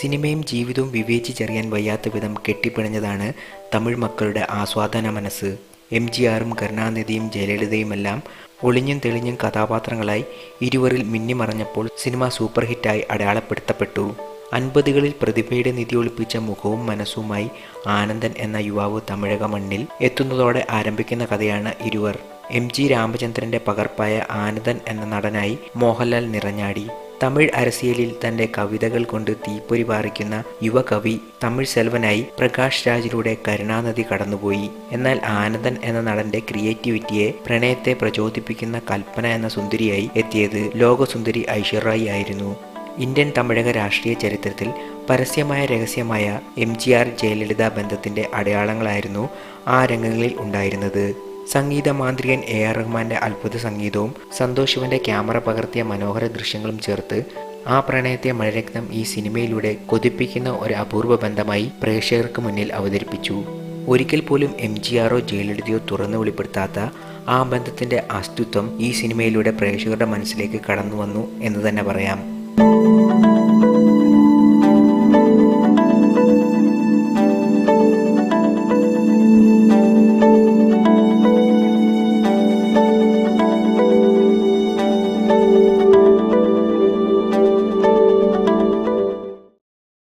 സിനിമയും ജീവിതവും വിവേചിച്ചറിയാൻ വയ്യാത്ത വിധം കെട്ടിപ്പിണഞ്ഞതാണ് തമിഴ് മക്കളുടെ ആസ്വാദന മനസ്സ്. എം ജി ആറും കരുണാനിധിയും ജയലളിതയുമെല്ലാം ഒളിഞ്ഞും തെളിഞ്ഞും കഥാപാത്രങ്ങളായി ഇരുവരിൽ മിന്നിമറഞ്ഞപ്പോൾ സിനിമ സൂപ്പർ ഹിറ്റായി അടയാളപ്പെടുത്തപ്പെട്ടു. അൻപതുകളിൽ പ്രതിഭയുടെ നിധി ഒളിപ്പിച്ച മുഖവും മനസ്സുമായി ആനന്ദൻ എന്ന യുവാവ് തമിഴക മണ്ണിൽ എത്തുന്നതോടെ ആരംഭിക്കുന്ന കഥയാണ് ഇരുവർ. എം ജി രാമചന്ദ്രന്റെ പകർപ്പായ ആനന്ദൻ എന്ന നടനായി മോഹൻലാൽ നിറഞ്ഞാടി. തമിഴ് അരസിയലിൽ തന്റെ കവിതകൾ കൊണ്ട് തീപ്പൊരി പാറിക്കുന്ന യുവകവി തമിഴ് സെൽവനായി പ്രകാശ് രാജിലൂടെ കരുണാനദി കടന്നുപോയി. എന്നാൽ ആനന്ദൻ എന്ന നടന്റെ ക്രിയേറ്റിവിറ്റിയെ പ്രണയത്തെ പ്രചോദിപ്പിക്കുന്ന കൽപ്പന എന്ന സുന്ദരിയായി എത്തിയത് ലോകസുന്ദരി ഐശ്വറായി ആയിരുന്നു. ഇന്ത്യൻ തമിഴക രാഷ്ട്രീയ ചരിത്രത്തിൽ പരസ്യമായ രഹസ്യമായ എം ജി ആർ ജയലളിത ബന്ധത്തിന്റെ അടയാളങ്ങളായിരുന്നു ആ രംഗങ്ങളിൽ ഉണ്ടായിരുന്നത്. സംഗീത മാന്ത്രികൻ എ ആർ റഹ്മാന്റെ അത്ഭുത സംഗീതവും സന്തോഷ് ശിവന്റെ ക്യാമറ പകർത്തിയ മനോഹര ദൃശ്യങ്ങളും ചേർത്ത് ആ പ്രണയത്തെ മഴരക്തം ഈ സിനിമയിലൂടെ കൊതിപ്പിക്കുന്ന ഒരു അപൂർവ ബന്ധമായി പ്രേക്ഷകർക്ക് മുന്നിൽ അവതരിപ്പിച്ചു. ഒരിക്കൽ പോലും എം ജി ആറോ ജയലളിതയോ തുറന്നു വെളിപ്പെടുത്താത്ത ആ ബന്ധത്തിന്റെ അസ്തിത്വം ഈ സിനിമയിലൂടെ പ്രേക്ഷകരുടെ മനസ്സിലേക്ക് കടന്നു വന്നു എന്ന് തന്നെ പറയാം.